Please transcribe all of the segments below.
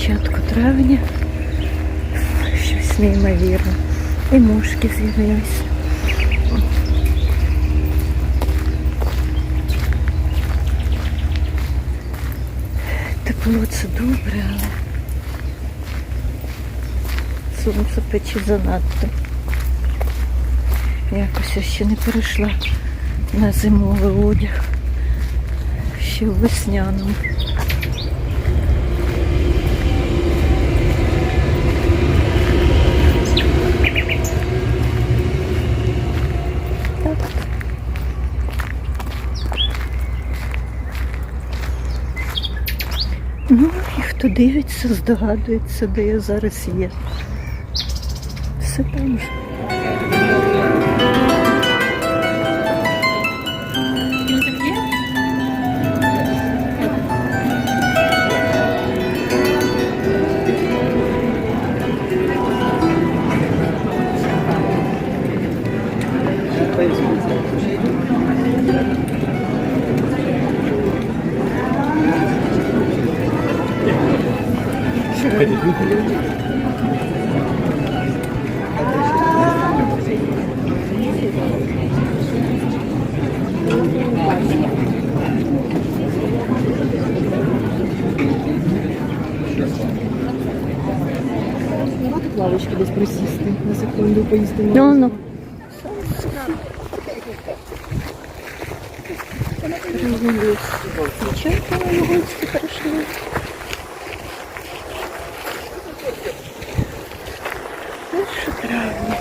початку травня. Щось неймовірне. І мушки з'явилися. Тепло це добре, але сонце пече занадто. Якось я ще не перейшла на зимовий одяг. Ще в весняному. Так. Ну, і хто дивиться, здогадується, де я зараз є. Все там же. Лавочки десь присісти на секунду поїсти. Ну, ну. Дівчатка на вулиці прийшли. Перше травня.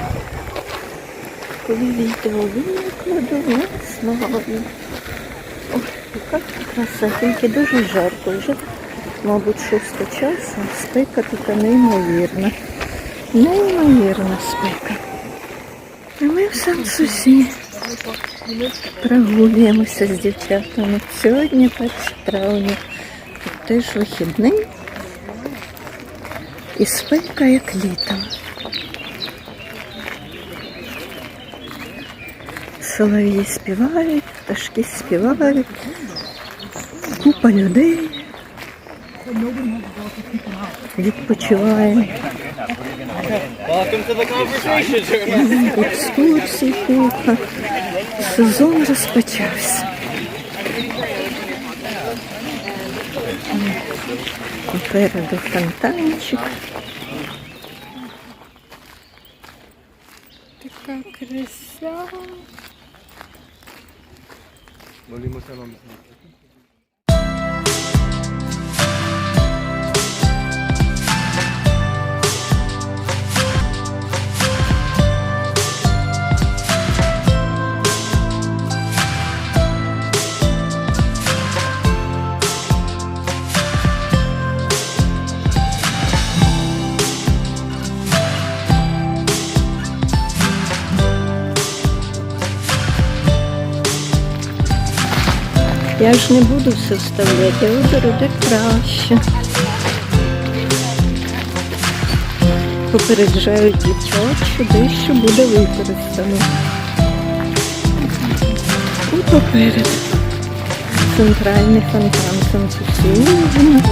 Коли вітер викладу, весною. Ой, яка краса, тільки дуже жарко. Вже, мабуть, шоста часу. Спека тут неймовірна. Неймовірна спека. А ми в Сан-Сусі прогулюємося з дівчатами. Сьогодні 1 травня. Тут теж вихідний. І спека як літом. Солов'ї співають, пташки співають. Купа людей. Відпочиваємо. Welcome to the conversation. екскурсій купа. Сезон розпочався. Попереду фонтанчик. Така краса. Я ж не буду все вставляти, я виберу де краще. Попереджають дівчат, що дещо буде використано. І поперед. Центральний фонтан Сан-Сусі. Він буде.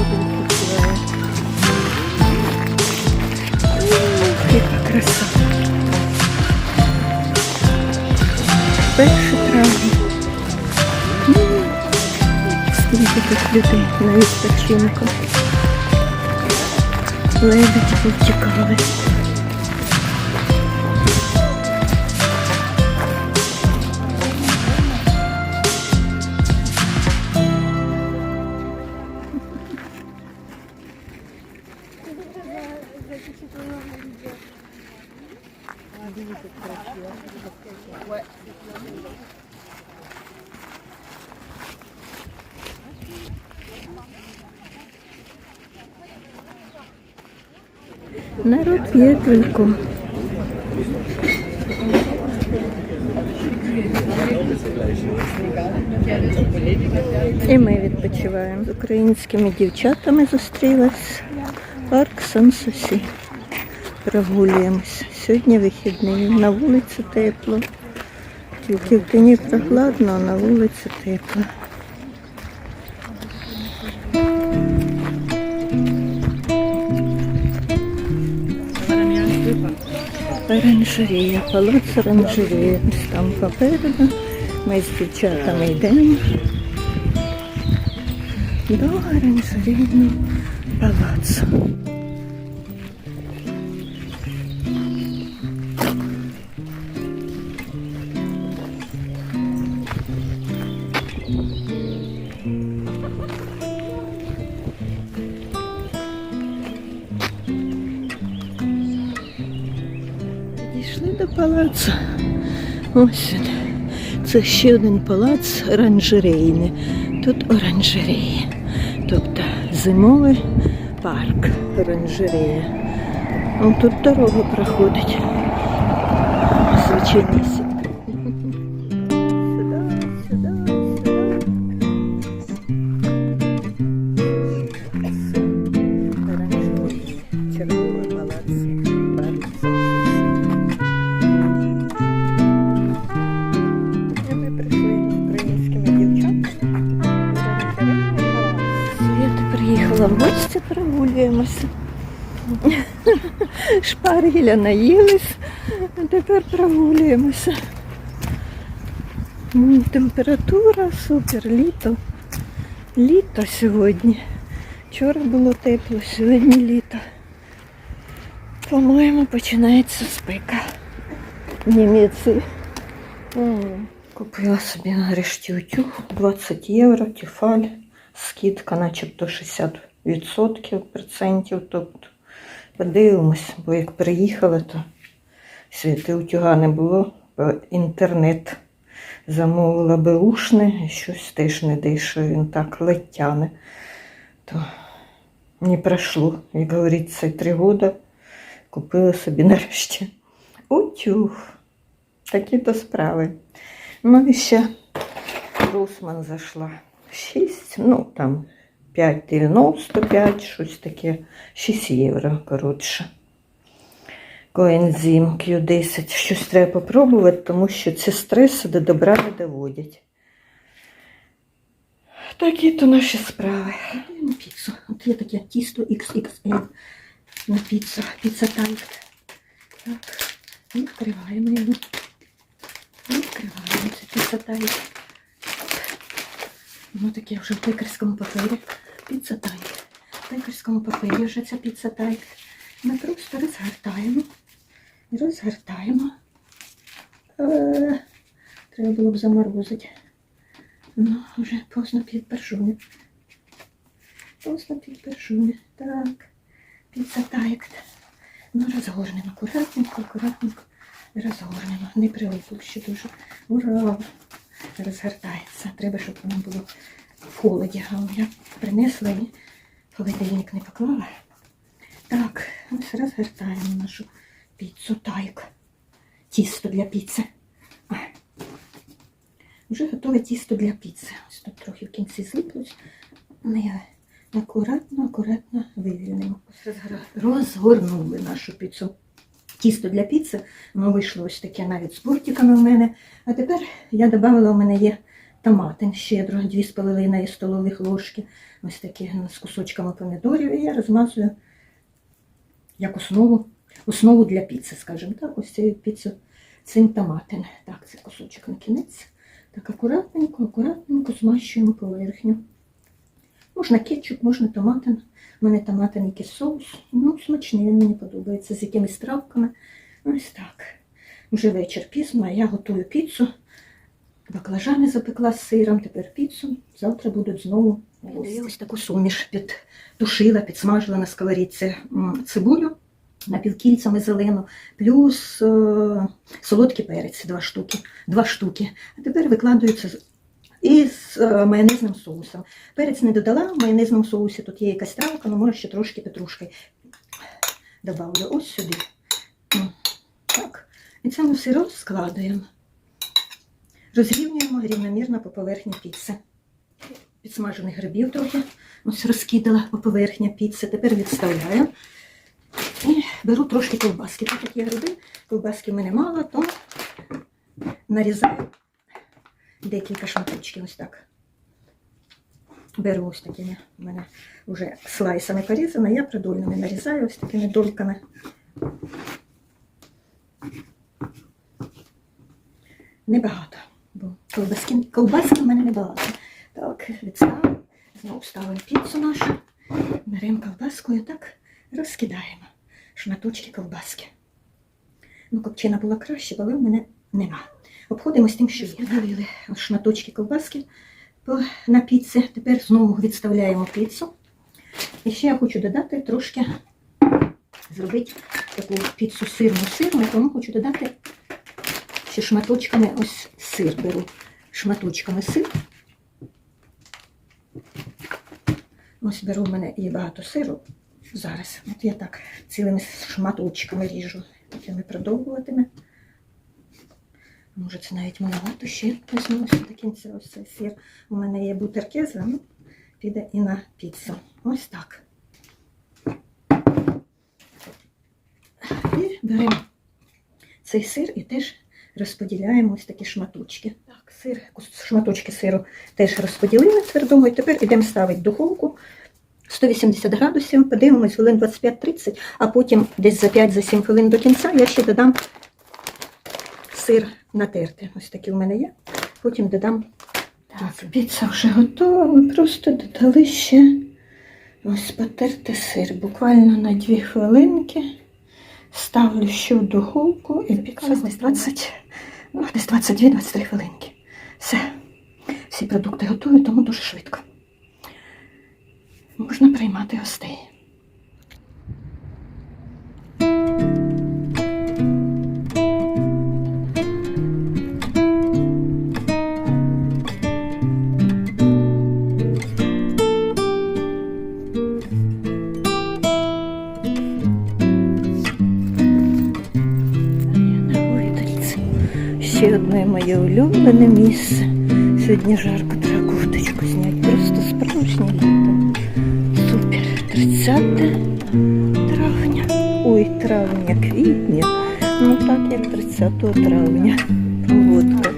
Яка краса. Тут людей на відпочинку. Лебедь повтікали. Пивко. І ми відпочиваємо. З українськими дівчатами зустрілась. Парк Сан-Сусі. Прогулюємось. Сьогодні вихідний. На вулиці тепло. Тільки в тіні прохладно, а на вулиці тепло. Оранжерея, палац оранжерея. Там попереду. Ми з дівчатами йдемо до оранжерейного палацу. Підійшли до палацу. Ось він. Це ще один палац оранжерейний. Тут оранжерея. Тобто зимовий парк оранжерея. Тут дорога проходить. Звичайні Шпаргіля наїлись, а тепер прогулюємося. Температура супер, літо. Літо сьогодні. Вчора було тепло, сьогодні літо. По-моєму, починається спека в Німеції. Купила собі нарешті утюг 20 євро, тефаль, скидка начебто 60% процентів. Тобто подивимось, бо як приїхала, то світи утюга не було. По інтернет замовила беушне, щось теж не дешево, він так ледь тяне. То не пройшло, як говориться, три роки. Купила собі нарешті утюг. Такі-то справи. Ну і ще Русман зайшла. 6, ну там 5,95, щось таке, 6 євро, коротше. Коензим Q10. Щось треба попробувати, тому що ці стреси до добра не доводять. Такі то наші справи. На піцу. От є таке тісто XXL на піцу. Піца тайт. Так, відкриваємо його. Відкриваємо це піца тайт. Воно таке вже в пекарському папері. Піца тайт. В пекарському папері вже ця піца тайт. Ми просто розгортаємо. Розгортаємо. Е, Треба було б заморозити. Ну, вже поздно під першуни. Поздно під першуни. Так. Піца тайт. Ну, розгорнемо акуратненько, акуратненько. Розгорнемо. Не прилипло ще дуже. Ура! Розгортається. Треба, щоб воно було в холоді. А я принесла і холодильник не поклала. Так, ось розгортаємо нашу піцу тайк. Тісто для піци. Вже готове тісто для піци. Ось тут трохи в кінці злиплось. Ми його акуратно, акуратно вивільнимо. Розгорнули нашу піцу. Тісто для піци, воно вийшло ось таке навіть з бортиками в мене. А тепер я додала, у мене є томатин щедро, 2,5 столових ложки. Ось такі з кусочками помідорів. І я розмазую як основу, основу для піци, скажімо так, ось цією піцу цим томатин. Так, це кусочок на кінець. Так, акуратненько, акуратненько змащуємо поверхню. Можна кетчуп, можна томатин. У мене томатин якийсь соус. Ну, смачний, він мені подобається з якимись травками. Ось так. Вже вечір пізно, а я готую піцу. Баклажани запекла з сиром, тепер піцу. Завтра будуть знову. Я ось таку суміш підтушила, підсмажила на сковорідці цибулю напівкільцями зелену, плюс е, солодкий перець, два штуки. Два штуки. А тепер викладаються і з е, майонезним соусом. Перець не додала, в майонезному соусі тут є якась травка, але може ще трошки петрушки добавлю. Ось сюди. Так. І це ми все розкладуємо. Розрівнюємо рівномірно по поверхні піци. Підсмажених грибів трохи. Ось розкидала по поверхні піци. Тепер відставляю. І беру трошки ковбаски. Тут як є гриби, ковбаски в мене мало, то нарізаю декілька шматочків ось так. Беру ось такими, у мене вже слайсами порізано, я продольними нарізаю ось такими дольками. небагато, бо ковбаски, ковбаски в мене небагато. Так, відставимо. Знову ставимо піцу нашу, беремо ковбаску і так розкидаємо шматочки ковбаски. Ну, копчина була краще, але в мене нема. Обходимось тим, що є. Шматочки ковбаски по- на піці. Тепер знову відставляємо піцу. І ще я хочу додати трошки, зробити таку піцу сирну сирну, тому хочу додати ще шматочками ось сир беру. Шматочками сир. Ось беру в мене є багато сиру. Зараз. От я так цілими шматочками ріжу. Потім і продовжуватиме. Може, це навіть маловато ще візьму до кінця ось цей сир. У мене є бутеркеза, ну, піде і на піцу. Ось так. І беремо цей сир і теж розподіляємо ось такі шматочки. Так, сир, шматочки сиру теж розподілили твердого. І тепер йдемо ставити в духовку 180 градусів, подивимось хвилин 25-30, а потім десь за 5-7 хвилин до кінця я ще додам сир натерти. Ось такий у мене є. Потім додам. Так, піца вже готова. Ми просто додали ще ось потерти сир. Буквально на 2 хвилинки. Ставлю ще в духовку і десь 20, ну, десь 22-23 хвилинки. Все. Всі продукти готові, тому дуже швидко. Можна приймати гостей. Ще моє улюблене місце. Сьогодні жарко, треба кофточку зняти. Просто справжнє літо. Супер. 30 травня. Ой, травня, квітня. Ну так, як 30 травня. Погодка.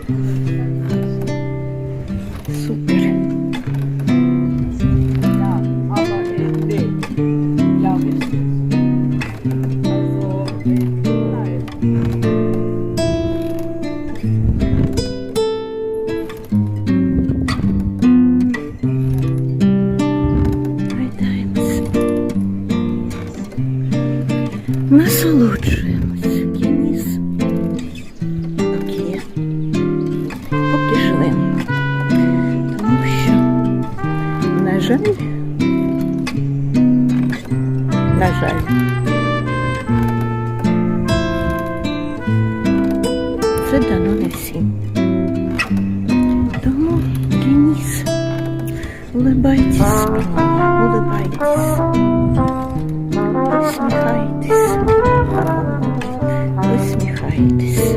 жаль. На жаль. Це дано не всім. Тому Денис, улыбайтесь, улыбайтесь, усміхайтесь, усміхайтесь.